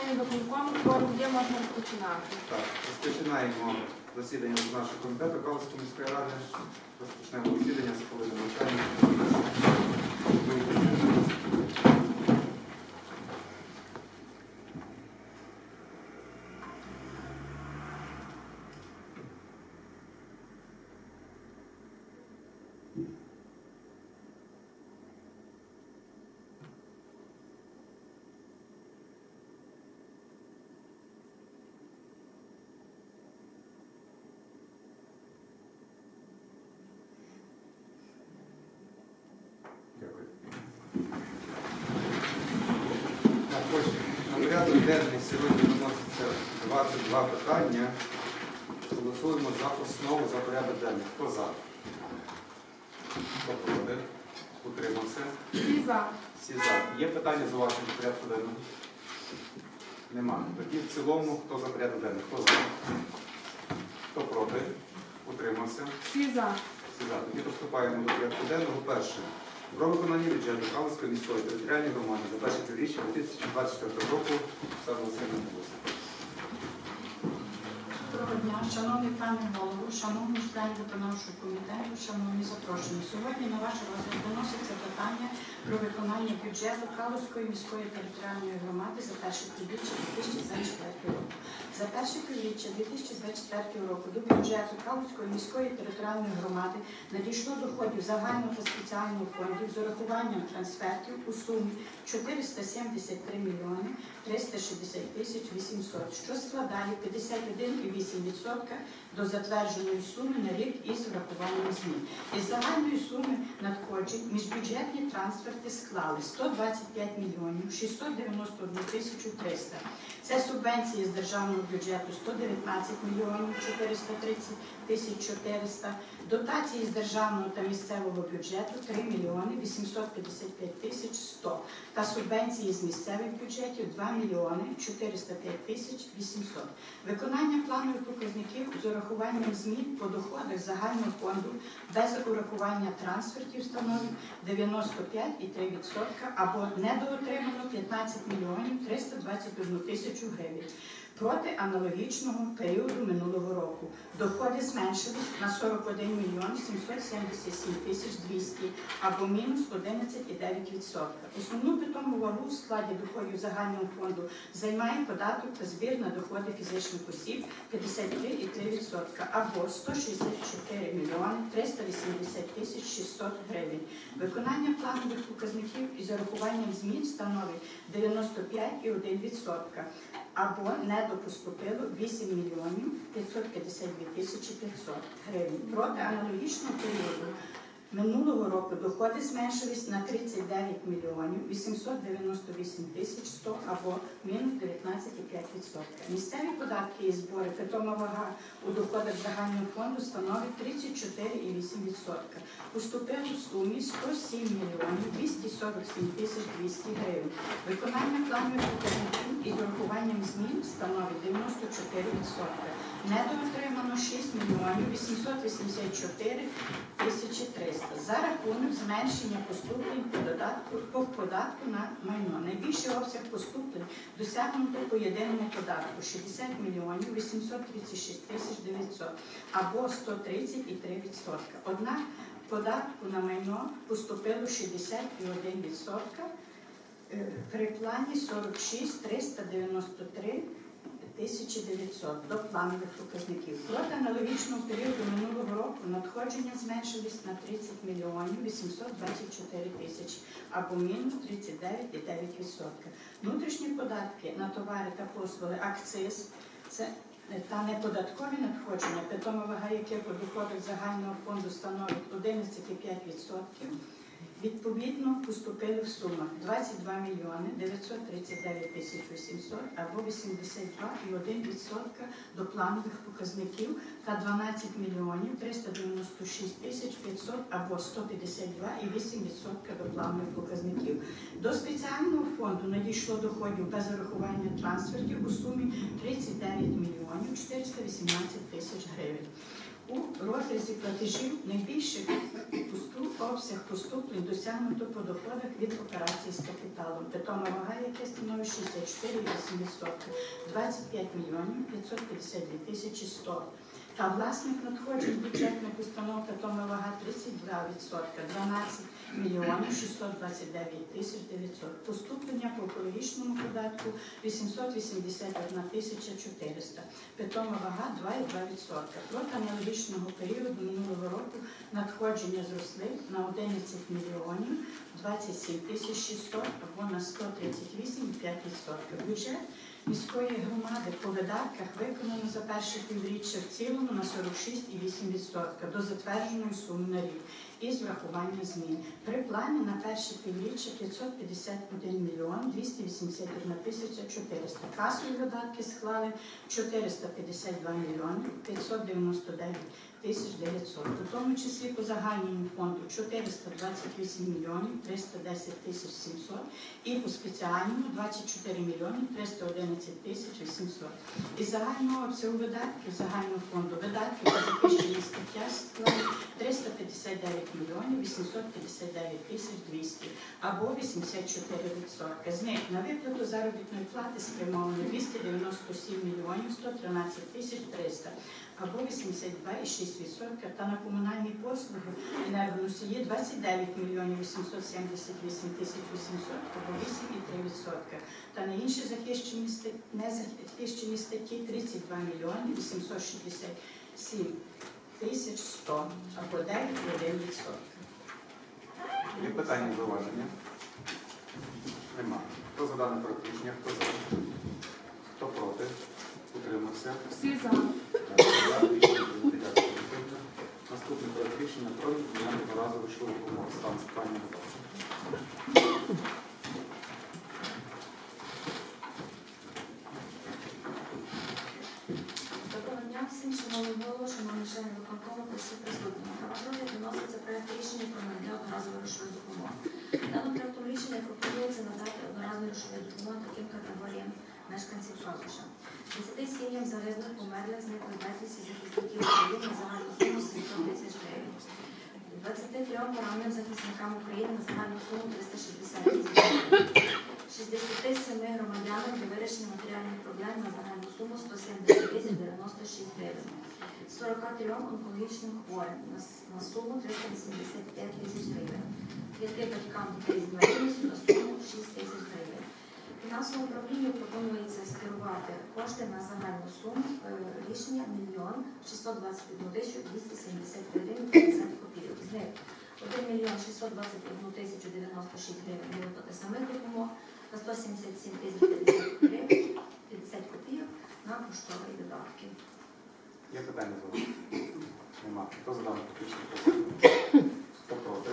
засідання виконкому, форум є, можна розпочинати. Так, розпочинаємо засідання з нашого комітету Калицької міської ради. Розпочнемо засідання з хвилини навчання. Дякую. Так, ось, на порядок денний сьогодні виноситься 22 питання. Голосуємо за основу за порядок денний. Хто за? Хто проти? Утримався? Всі за. Всі за. Є питання за вашим порядку денному? Нема. Тоді в цілому, хто за порядок денний? Хто за? Хто проти? Утримався? Всі за. Всі за. Тоді приступаємо до порядку денного. Перше. Про виконання бюджету Калицької міської територіальної громади за перше півріччя 2024 року саме Васильна Бусик. Доброго дня, шановний пане голову, шановні члени виконавчого комітету, шановні запрошені. Сьогодні на ваш розгляд виноситься питання про виконання бюджету Калузької міської територіальної громади за перше півріччя 2024 року. За перше півріччя 2024 року до бюджету Калузької міської територіальної громади надійшло доходів загального та спеціального фондів з урахуванням трансфертів у сумі 473 мільйони 360 тисяч 800, що складає 51,8% до затвердженої суми на рік із врахуванням змін. Із загальної суми надходжень міжбюджетні трансферти склали 125 мільйонів 691 тисячу 300. Це субвенції з державного бюджету 119 мільйонів 430 тисяч 400, дотації з державного та місцевого бюджету 3 мільйони 855 тисяч 100 та субвенції з місцевих бюджетів 2 мільйони 405 тисяч 800. Виконання планових показників з урахуванням змін по доходах загального фонду без урахування трансфертів становить 95,3% або недоотримано 15 мільйонів 321 тисячу гривень. Проти аналогічного періоду минулого року доходи зменшились на 41 мільйон 777 тисяч 200 або мінус 11,9%. Основну питому вагу у складі доходів загального фонду займає податок та збір на доходи фізичних осіб 53,3% або 164 мільйони 380 тисяч 600 гривень. Виконання планових показників із урахуванням змін становить 95,1% або недопоступило 8 мільйонів 552 тисячі 500 гривень. Проти аналогічного періоду минулого року доходи зменшились на 39 мільйонів 898 тисяч 100 або мінус 19,5%. Місцеві податки і збори питома вага у доходах загального фонду становить 34,8%. Поступило в сумі 107 мільйонів 247 тисяч 200 гривень. Виконання планових показників із урахуванням змін становить 94%. Недоотримано 6 мільйонів 884 тисячі 300 за рахунок зменшення поступлень по додатку по податку на майно. Найбільший обсяг поступлень досягнуто по єдиному податку 60 мільйонів 836 тисяч 900 або 130,3%. Однак податку на майно поступило 60,1%, е, при плані 46 393 1900 до планових показників. Проти аналогічного періоду минулого року надходження зменшились на 30 мільйонів 824 тисячі або мінус 39,9%. Внутрішні податки на товари та послуги, акциз це е, та неподаткові надходження, питома вага яких у доходах загального фонду становить 11,5%. Відповідно, поступили в сумах 22 мільйони 939 тисяч 800 або 82,1% до планових показників та 12 мільйонів 396 тисяч 500 або 152,8% до планових показників. До спеціального фонду надійшло доходів без урахування трансфертів у сумі 39 мільйонів 418 тисяч гривень. У розрізі платежів найбільший обсяг поступлень досягнуто по доходах від операцій з капіталом. Питома вага, яке становить становить 64,8%. 25 мільйонів 552 тисячі 100. Та власник надходжень бюджетних установ Катоми вага 32%, 12 мільйонів 629 тисяч 900. Поступлення по екологічному податку 881 тисяча 400. Питома вага 2,2%. Проти аналогічного періоду минулого року надходження зросли на 11 мільйонів 27 тисяч 600 або на 138,5%. Бюджет міської громади по видатках виконано за перше півріччя в цілому на 46,8% до затвердженої суми на рік із врахуванням змін. При плані на перше півріччя 551 мільйон 281 тисяча 400. Касові видатки склали 452 мільйони 599 тисяч 900. У тому числі по загальному фонду 428 мільйонів 310 тисяч 700 і по спеціальному 24 мільйони 311 тисяч 800. Із загального обсягу видатків загального фонду видатків за захищені стаття складають 359 мільйонів 859 тисяч 200 або 84%. З них на виплату заробітної плати спрямовано 297 мільйонів 113 тисяч 300 або 82,6% та на комунальні послуги енергоносії 29 мільйонів 878 тисяч 800 або 8,3%. Та на інші захищені незахищені статті 32 мільйони 867 тисяч 100 або 9,1%. Є питання зауваження? Нема. Хто за дане проект рішення? Хто за? Хто проти? Утримався? Всі за. Наступний проект рішення про одноразової школи допомоги стан спальні. будь ласка. Доброго дня всім, шановні голови, шановні члени виконкому та всі присутні. На ваш розгляд виноситься проект рішення про надання одноразової грошової допомоги. Даним проектом рішення пропонується надати одноразову грошову допомогу таким категоріям мешканців Калуша. 10 сім'ям загиблих, померлих, зниклих безвісті захисників України на загальну суму 700 тисяч гривень. 23 пораненим захисникам України на загальну суму 360 тисяч гривень. 67 громадянам для вирішення матеріальних проблем на загальну суму 170 тисяч 96 гривень. 43 онкологічним хворим на, суму 385 тисяч гривень. П'яти батькам дітей з інвалідністю на суму 6 тисяч гривень. Фінансовому управлінню пропонується скерувати кошти на загальну суму е, рішення 1 621 тисячу 270 гривень 50 копійок. З них 1 мільйон 621 тисячу 96 гривень виплати самих допомог та 177 тисяч 50 гривень 50 копійок на поштові видатки. Є питання зауваження? Нема. Хто за проект рішення? Хто проти?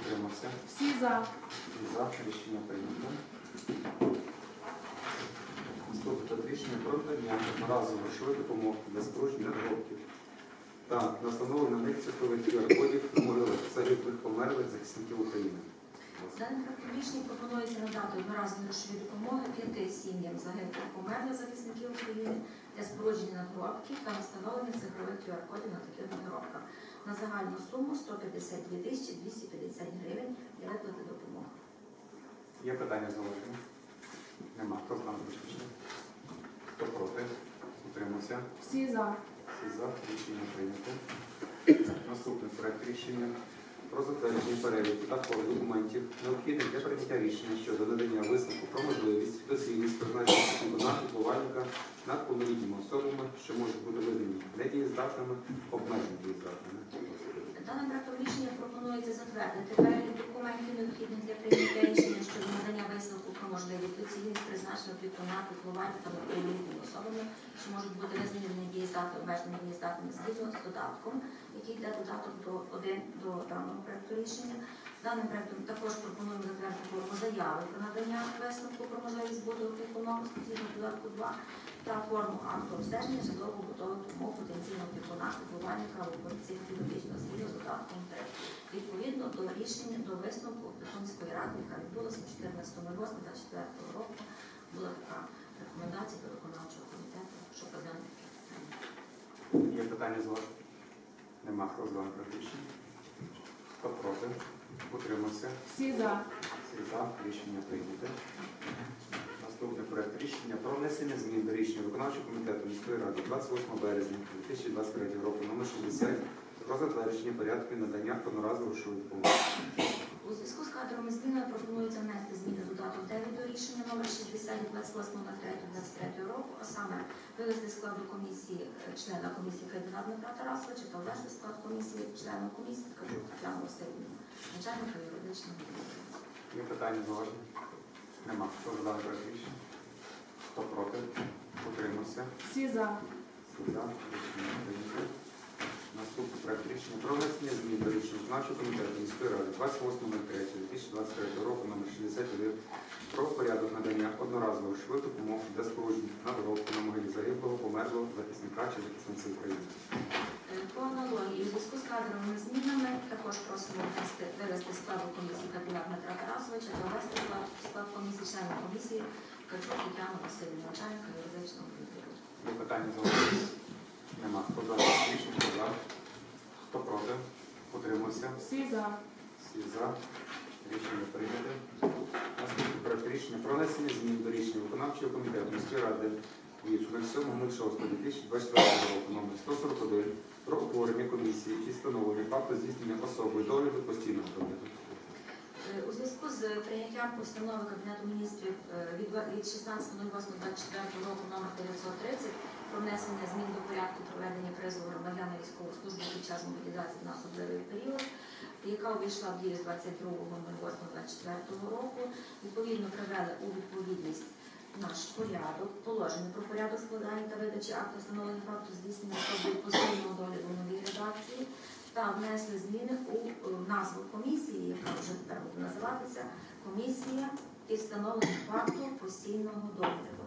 Утримався? Всі за. Всі За рішення прийнято. Наступне рішення про надання грошової допомоги для спорудження надробків та на встановлення на них цифрових QR-кодів могилок загиблих померлих захисників України. Даним проектом пропонується надати одноразові грошові допомоги п'яти сім'ям загиблих померлих захисників України для спорудження надгробків та встановлення цифрових QR-кодів на таких надгробках на загальну суму 152 тисячі 250 гривень для виплати допомоги. Є питання зауваження? Нема. Хто з нами рішення? Хто проти? Утримався? Всі за. Всі за рішення прийнято. Наступний проект рішення про затвердження переліку та форми документів, необхідних для прийняття рішення щодо надання висновку про можливість доцільність призначення судна піклувальника над повнолітніми особами, що можуть бути видані недієздатними, обмежені дієздатними. Даним проектом рішення пропонується затвердити перелік документів, необхідних для прийняття рішення щодо надання висновку про можливість доцільність призначення опікуна, піклування та неповнолітніми особами, що можуть бути визнані недієздатними, обмеженими дієздатними згідно з додатком, який йде додаток до один до даного проекту рішення. Даним проектом також пропонуємо затвердити заяви про надання висновку про можливість бути опікуном згідно додатку 2 та форму акту обстеження житлово-побутових умов потенційного опікуна, піклувальника або психофізичного згідно з додатком 3. Відповідно до рішення до висновку Опікунської ради, яка відбулася 14.08.24 року, була така рекомендація до виконавчого комітету, таке питання. Є питання з вас? Нема. Хто з вами проект рішення? Хто проти? Утримався? Всі за. Всі за рішення прийняте. Наступне рішення про внесення змін до рішення виконавчого комітету міської ради 28 березня 2023 року номер 60 про затвердження порядку надання одноразової допомоги. У зв'язку з кадровими змінами пропонується внести зміни до додаток 9 до рішення номер 60 від 28.03.23 року, а саме вивести складу комісії е, члена комісії кандидата Дмитра Тарасовича та ввести склад комісії члена комісії Ткачук Тетяну Васильівну, начальника юридичного відділу. Є питання зауваження? Нема. Хто за проект рішення? Хто проти? Утримався. Всі за. Всі за. Рішення прийнято. Наступний проект рішення про внесення змін до рішення виконавчого комітету міської ради 28.03.2023 року номер 61 про порядок надання одноразової швидкої допомоги для спорудження надгробку на могилі загиблого, померлого захисника чи захисниці України. По аналогії, у зв'язку з кадровими змінами також просимо вивести складу комісії кандидата Дмитра Тарасовича та ввести склад, комісії члена комісії Ткачук Тетяну Васильівну, начальника юридичного відділу. Питання зауваження? Нема. Хто за рішення? Хто за? Хто проти? Утримався. Всі за. Всі за. Рішення прийнято. Наступний проект рішення про внесення змін до рішення виконавчого комітету міської ради від 07.06.2024 року номер 141 про утворення комісії і встановлення факту здійснення особи догляду постійного догляду. Е, У зв'язку з прийняттям постанови Кабінету міністрів е, від 16.08.24 року номер 930 про внесення змін до порядку проведення призову громадян на військову службу під час мобілізації на особливий період, яка увійшла в дію з 22.08.24 року, відповідно привели у відповідність наш порядок, положення про порядок складання та видачі акту встановлення факту здійснення особи постійного догляду в новій редакції та внесли зміни у е, назву комісії, яка вже тепер буде називатися комісія із встановлення факту постійного догляду.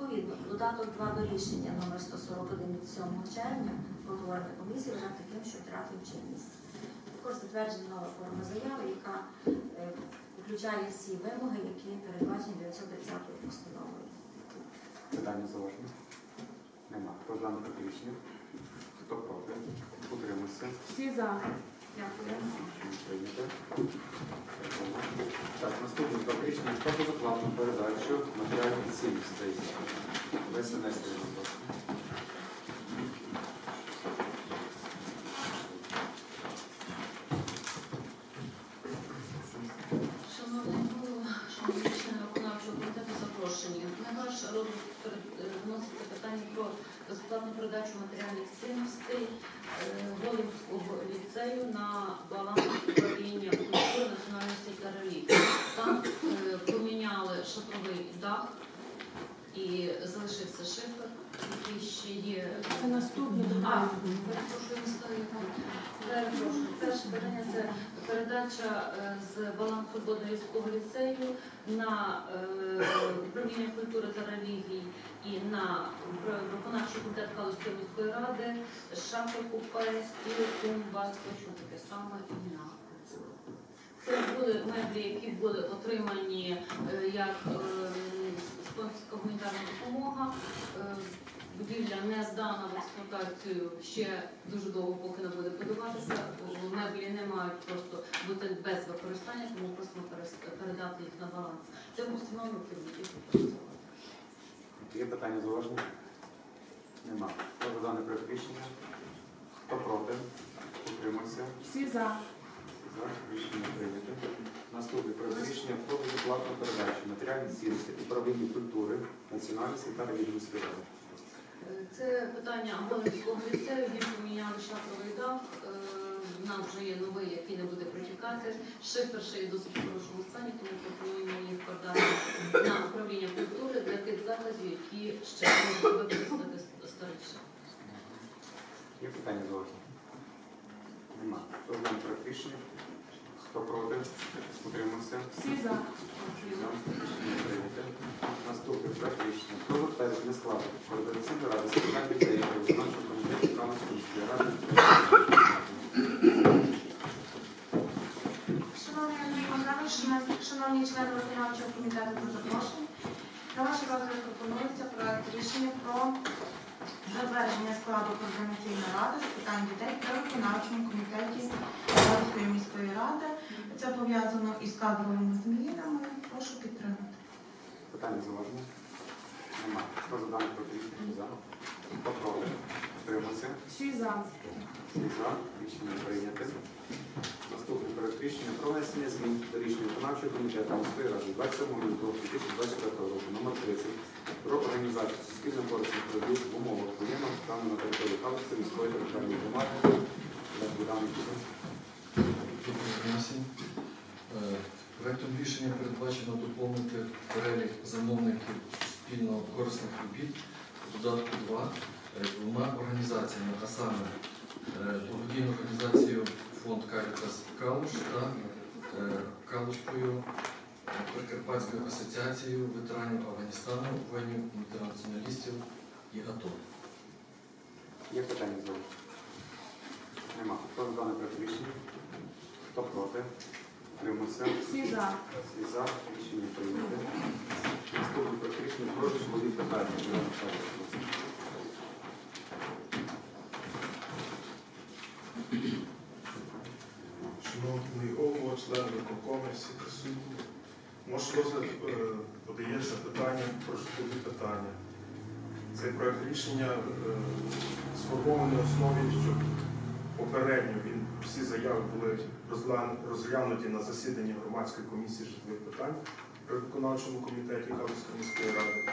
Відповідно, додаток 2 до рішення номер 141 від 7 червня про утворення комісії вважав таким, що втратив чинність. Також затверджена нова форма заяви, яка е, включає всі вимоги, які передбачені 930 постановою. Питання зауваження? Нема. Хто за дане рішення? Хто проти? Утримався. Всі за. Так, наступний проект рішення про безоплатну передачу матеріальних цінностей. Нестерівна, будь ласка. Шановний голово, шановні члени виконавчого комітету, запрошені. На ваш розгляд перед- е, вноситься питання про безплатну передачу матеріальних цінностей е, Волинського ліцею на баланс управління культури національності та релігії. Там е, поміняли шатровий дах і залишився шифер, який ще є. Це наступне питання. перепрошую. Перепрошую. Перше питання це передача е, з балансу Боднарівського ліцею на е, управління культури та релігій і на виконавчий комітет Калузької міської ради шафи купе, стіл, тумба, точно таке саме ім'я. Це були меблі, які були отримані е, як спонсорська гуманітарна допомога. Будівля не здана в експлуатацію ще дуже довго, поки не буде будуватися. Меблі не мають просто бути без використання, тому просимо передати їх на баланс. Це установи керівників. Є питання зауваження? Нема. Хто за дане проект рішення? Хто проти? Утримався. Всі за. За рішення прийнято. Наступний проект рішення про безоплатну передачу матеріальних цінностей управління культури, національності та релігійної ради. Це питання Голинського ліцею, їм поміняли шатровий дах. Е, нас вже є новий, який не буде протікати. Шифер ще є досить хорошому стані, тому пропонуємо їх подати на управління культури для тих закладів, які ще можуть використати старий шифер. Є питання зауваження? Нема. Хто за дане проект рішення? Хто проти? Утримався. Всі за. За. Наступний проект рішення про затвердження складу координаційної ради з питань дітей та виконавчого комітету Кам'янської міської ради. Шановний Андрій Михайлович, шановні- члени виконавчого комітету до запрошень. На ваш розгляд пропонується проект рішення про затвердження складу координаційної ради з питань дітей при виконавчому комітеті Київської міської ради. Це пов'язано із кадровими змінами. Прошу підтримати. Питання заважені? Немає. Хто за проект рішення? За. Утримався? Всі за. Всі за. Рішення прийняте. Наступний проект рішення про внесення змін до рішення виконавчого комітету міської ради 27 лютого 2024 року номер 30 про організацію суспільно корисних робіт в умовах воєнного стану на території Халицької міської територіальної громади. Богданович, Внесень. Е, Проектом рішення передбачено доповнити перелік замовників спільно корисних робіт у додатку 2 е, двома організаціями, а саме е, благодійну організацію фонд Карітас Калуш та е, Калушкою е, Прикарпатською асоціацією ветеранів Афганістану, воїнів інтернаціоналістів і АТО. Є питання з вами? Нема. Хто за дане рішення? Хто проти? Утримався? Всі за. Всі за. Рішення прийняте. Наступний проект рішення про житлові питання. Ірина Михайлівна, будь ласка. Шановний голово, члени виконкому, всі присутні. Ваш розгляд е, подається питання про житлові питання. Цей проект рішення е, сформований на основі, що попередньо він, всі заяви були розглянуті на засіданні громадської комісії житлових питань при виконавчому комітеті Калицької міської ради.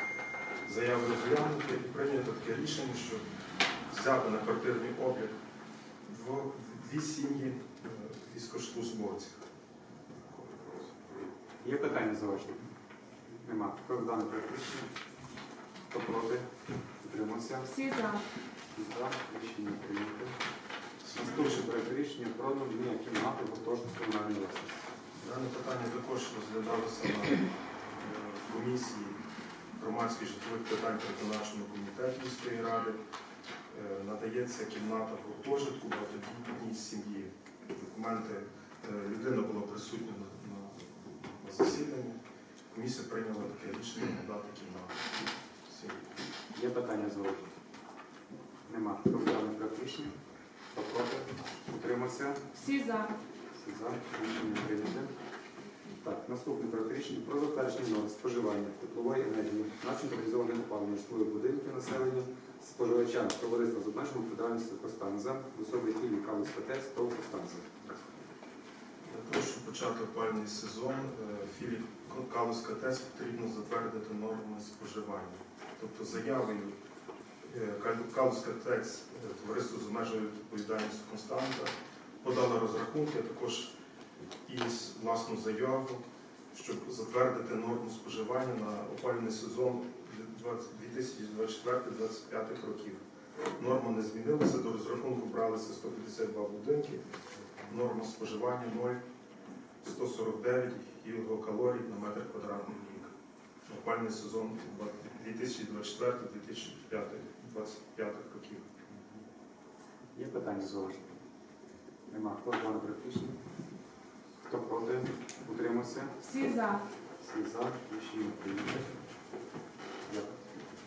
Заяви розглянуті і прийнято таке рішення, що взяти на квартирний облік в дві сім'ї е, військовослужбовців. Є питання заочні? Нема. Хто за дане проект? Хто проти? Утримався? Всі за. За. Рішення прийняте. Наступний проект рішення про надання кімнати в гуртожитку комунальної власності. Дане питання також розглядалося на е, комісії громадських житлових питань при виконавчому комітеті міської ради. Е, Надається кімната в гуртожитку багатодітній сім'ї. Документи е, людина була присутня на засіданні. Комісія прийняла таке рішення надати кімнату. Є питання заочні? Нема. За дане? Хто проти? Утримався? Всі за. Всі за. Рішення прийняте. Так, наступний проект рішення про затвердження норм споживання теплової енергії на централізованих опалення житлових будинків населення споживачам товариства з обмеженою відповідальністю Костанза, в особі філії Калус ПТЕЦ та Костанза. Почати опалювальний сезон, е, філії Калузька ТЕС потрібно затвердити норми споживання. Тобто заявою е, Кал- Калузька ТЕЦ, е, товариство з обмеженою відповідальністю Константа, подала розрахунки, а також із власну заяву, щоб затвердити норму споживання на опалювальний сезон 2024-2025 років. Норма не змінилася, до розрахунку бралися 152 будинки, норма споживання 0,149 кілокалорій на метр квадратний рік. Опальний сезон 2024-2025 років. Є питання заочні? Нема. Хто дане проект рішення? Хто проти? Утримався? Всі за. Всі за. Рішення прийняте. Дякую.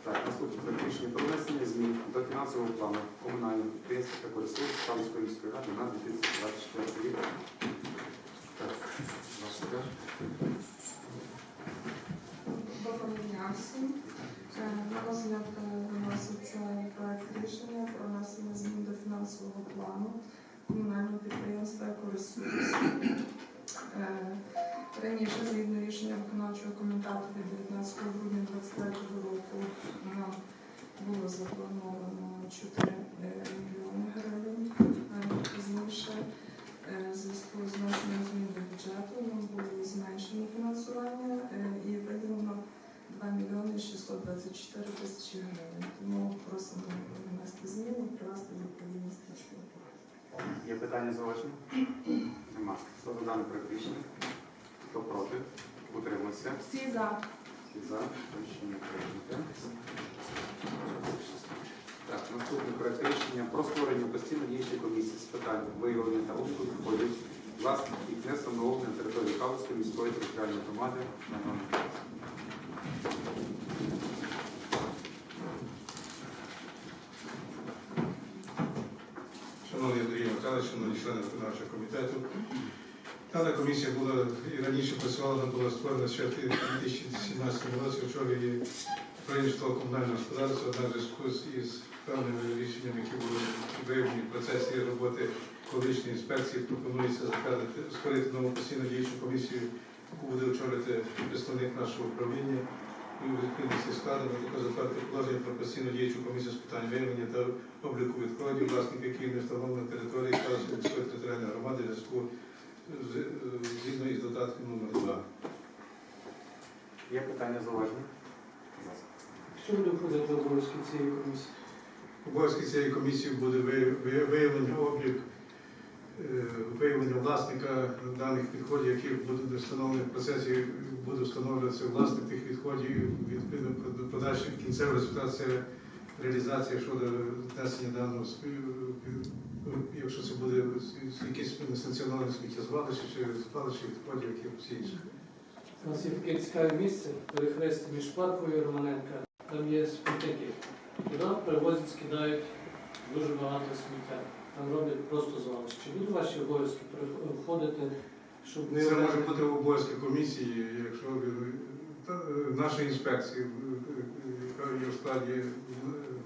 Так, наступне проект рішення змін до фінансового плану комунального підприємства та ресурс Ставської міської ради на 2024 рік. Доброго дня. Е, розгляд е, виноситься проект рішення про внесення змін до фінансового плану комунального підприємства «Екоресурс». Е, Раніше, згідно рішення виконавчого комітету від 19 грудня 2023 року, нам було заплановано 4 мільйони гривень. Пізніше, зв'язку з внесенням змін до бюджету, нам було зменшено фінансування е, і виділено 2 мільйони 624 тисячі гривень. Тому просимо внести зміни, і привести відповідність. Є питання заочні? Нема. Хто за дане проект? Хто проти? Утримався? Всі за. Всі за. Рішення прийняте. Так, наступний проект рішення про створення постійно діючої комісії з питань виявлення та обліку доходів власників і встановлення на території Калузької міської територіальної громади на номер. Шановний Андрій Михайлович, шановні члени виконавчого комітету. Дана комісія була і раніше працювала, вона була створена ще в 2017 році, очолює її житлово-комунального господарства на зв'язку із певними рішеннями, які були виявлені в процесі роботи колишньої інспекції, пропонується затвердити, створити нову постійну діючу комісію, яку буде очолити представник нашого управління. І у відповідності складено також затвердити положення про постійну діючу комісію з питань виявлення та обліку відходів, власник яких не встановлено на території Калицької міської територіальної громади зв'язку е, згідно із додатком номер 2. Є питання зауваження? Що буде входити в обов'язки цієї комісії? Обов'язки цієї комісії буде ви- ви- виявлення облік, е, виявлення власника даних відходів, які будуть встановлені в процесі, буде встановлюватися власник тих відходів, відповідно до подальших кінцевий результат це реалізація щодо внесення даного якщо це буде якесь несанкціоноване сміттєзвалище чи звалище відходів, які всі інші. У нас є таке цікаве місце, перехрестя між Парковою і Романенка. Там є смітники. нам привозять, скидають дуже багато сміття. Там роблять просто звалище. Чи будуть ваші обов'язки входити, щоб Це може бути обов'язки комісії, якщо та, е, нашої інспекції, е, е, яка є в складі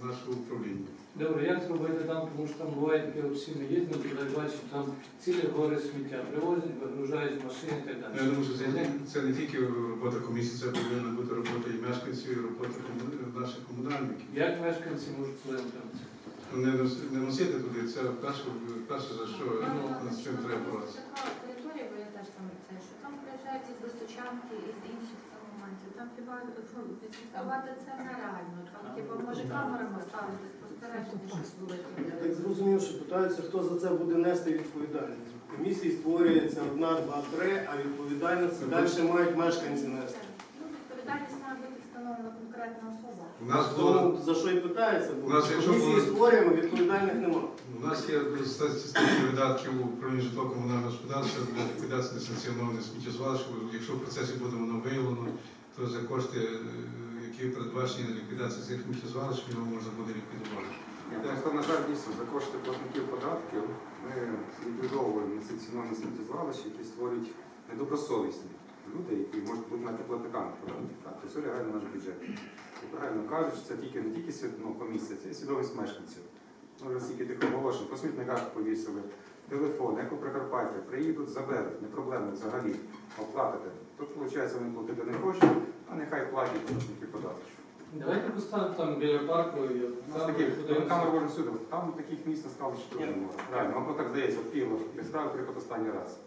нашого управління. Добре, як зробити там, тому що там буває всі ми їздимо, туди бачимо, там цілі гори сміття привозять, вигружають з машини і так Ну, Я думаю, що це не, це не тільки робота комісії, це повинна бути робота і мешканців, і робота кому- наших комунальників. Як мешканці можуть вплинути на це? Не, нос- не носити туди, це перше, перше за що ну, з чим треба боротися. Така територія, бо я теж там це, що там приїжджають із Досточанки, із інших моментів. Там хіба ну, відслідкувати це нереально. Там хіба може камерами ставити, Я так зрозумів, що питаються, хто за це буде нести відповідальність. В комісії створюється одна, два, три, а відповідальність далі мають мешканці нести. Ну, відповідальність має бути встановлена конкретна особа. У нас Тому за що і питається, У бо нас, якщо комісії було- створюємо, відповідальних немає. у нас є статистика видатків управління житлово-комунального господарства для ліквідації несанкціонованих сміттєзвалищ. Якщо в процесі буде воно виявлено, то за кошти, е, які передбачені на ліквідацію цих сміттєзвалищ, його можна буде ліквідувати. Просто, на жаль, дійсно, за кошти платників податків ми ліквідовуємо несанкціоновані сміттєзвалища, які створюють недобросовісні люди, які можуть бути навіть платниками податків. Так, це на наш бюджет. І правильно кажуть, що це тільки не тільки ну, комісія, це і свідомість мешканців. Ну, вже стільки тих оголошень, по смітниках повісили, телефон, як у Прикарпаття, приїдуть, заберуть, не проблема взагалі, оплатите. Тут, виходить, вони платити не хочуть, а нехай платять платники податків. Давайте поставимо там біля парку і камер можна сюди. Там таких місць настало, що теж немає. Реально, вам так здається, як справи приїхав останній раз.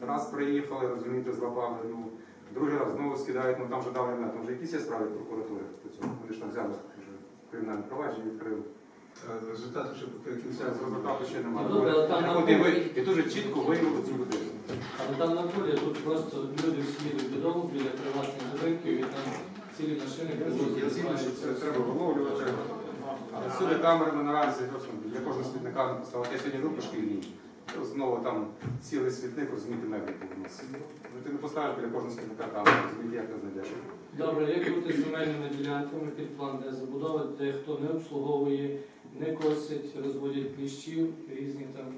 Раз приїхали, розумієте, злапали, ну, другий раз знову скидають, ну там вже дали мене, там вже якісь є справи прокуратури по цьому. Вони ж там взяли вже кримінальне провадження, відкрили. А щоб ще поки кінця результату ще немає. Ну, добре, але там на ви- полі- І дуже чітко виявили цю людину. Але там на полі тут просто люди всі їдуть додому біля приватних будинків і там цілі машини Я згідно, що це треба виловлювати. Але всюди камерами наразі просто для кожного смітника поставити. Я сьогодні йду по шкільній. Знову там цілий смітник, розумієте, меблі. Ну, ти не поставиш біля кожного смітника камеру, розумієте, як не знайдеш. Добре, як бути з земельними ділянками під план, де забудова, де хто не обслуговує, не косять, розводять кліщів, різні там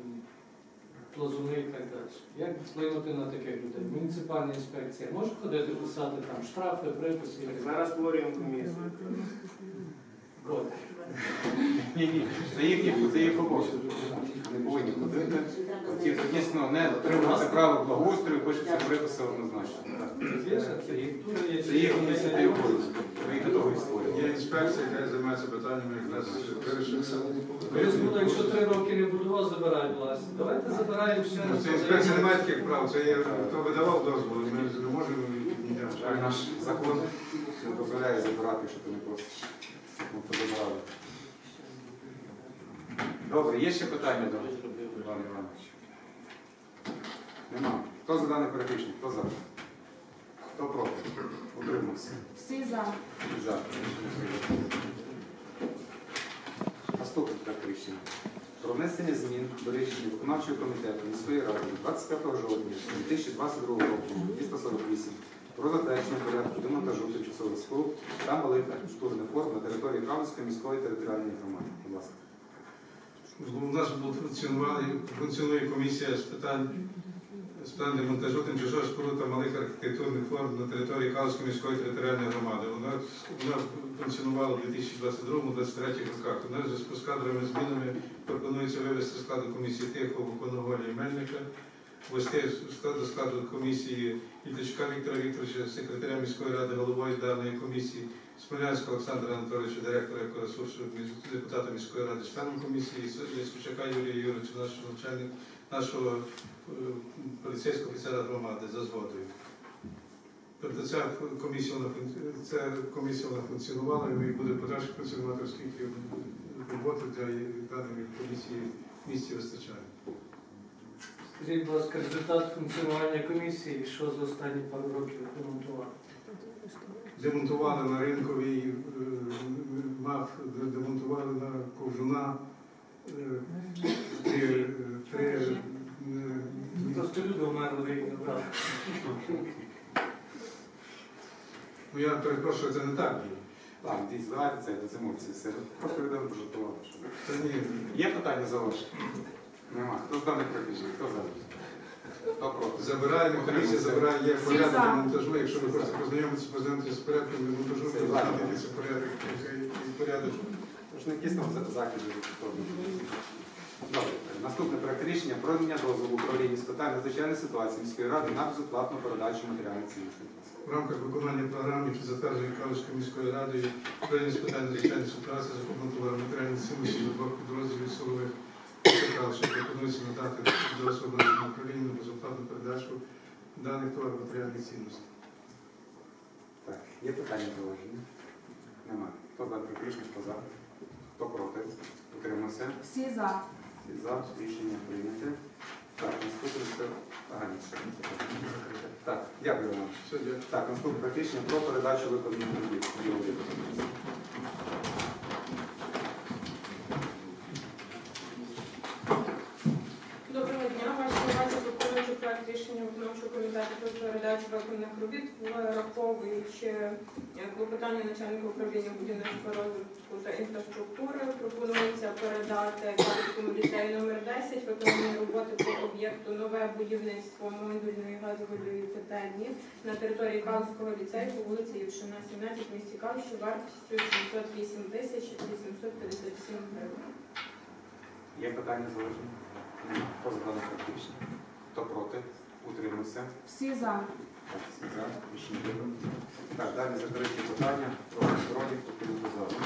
плазуни і так далі. Як вплинути на таких людей? Муніципальна інспекція може ходити писати там штрафи, приписи так? Зараз створюємо комісію. Ні, ні, це їхні, це їх обов'язок. Не повинні ходити. Ті, хто дійсно не дотримуються правил благоустрою, хочеться приписи однозначно. Це їх ініціатива обов'язок. Ми для того і. Є інспекція, яка займається питаннями якраз вирішення. Якщо три роки не будував, забирають власність. Давайте забираємо ще Ну, раз. Це інспекція не має таких прав, це є, хто видавав дозвіл, ми не можемо наш закон не дозволяє забирати, якщо ти не просиш. Ну, то. Добре, є ще питання до Івана Івановича? Нема. Хто за дане перехищення? Хто за? Хто проти? Утримався. Всі за. Всі За. Наступне проект рішення. Про внесення змін до рішення виконавчого комітету міської ради 25 жовтня 2022 року 248 про затвердження порядку демонтажу тимчасових споруд та малих архітектурних форм на території Кавицької міської територіальної громади. Будь ласка. У нас функціонує комісія з питань з питань демонтажу тимчасових споруд та малих архітектурних форм на території Калицької міської територіальної громади. Вона, вона функціонувало у 2022-2023 роках. У нас зв'язку з кадровими змінами пропонується вивести складу комісії Тихого, Коноголя і Мельника, ввести з складу комісії Ільтичка Віктора Вікторовича, секретаря міської ради, головою даної комісії, Смолянського Олександра Анатолійовича, директора екоресурсу, депутата міської ради, членом комісії, і Сучака Юрія Юрійовича, нашого начальника, нашого е, поліцейського офіцера громади за згодою. Тобто ця комісія вона функціонувала і буде подальше функціонувати, оскільки роботи для даної комісії в вистачає. Скажіть, будь ласка, результат функціонування комісії, що за останні пару років ремонтували? Демонтували на ринковій, е, МАФ, демонтували на ковжуна, е, три, е, три е, Просто люди вмерли, ви їх ну я перепрошую, це не так було. Так, дійсно, давайте це без емоцій. Просто. Це ні. Є питання за ваше? Нема. Хто з даних практичних? Хто за? Хто проти? Забираємо, комісія забирає, є порядок за. демонтажу. Якщо ви хочете познайомитися, познайомитися з порядком демонтажу, Всі то за. знайдеться порядок і порядок. Тож не там захід. Добре. Наступне проект рішення про надання дозволу управління з питань надзвичайної ситуації міської ради на безоплатну передачу матеріальних цінностей. В рамках виконання програми, які затверджені Калицькою міською радою, управління з питань надзвичайної ситуації закоментували матеріальні цінності до двох підрозділів силових Що пропонується надати до особливого управління безоплатну передачу даних товарів матеріальних цінностей. Так, є питання зауваження? Немає. Хто за проект рішення, хто за? Хто проти? Утримався? Всі за. Всі за. Рішення прийняте. Так, наступне це раніше. Так, дякую вам. Все, дякую. Так, наступне рішення про передачу виконаних робіт. Доброго дня. Вашій увазі пропонується проект рішення виконавчого передачу виконаних робіт, враховуючи е, клопотання начальника управління будівництва розвитку та інфраструктури. Пропонується передати Київському ліцею номер 10 виконані роботи по об'єкту нове будівництво модульної газової котельні на території Калського ліцею по вулиці Євшина, 17 в місті Калуші вартістю 708 тисяч 857 гривень. Є питання? Немає. Хто за? Хто проти? Утримався? Всі за. Так, всі за. Рішення. Так, далі закриті питання про піде до залу.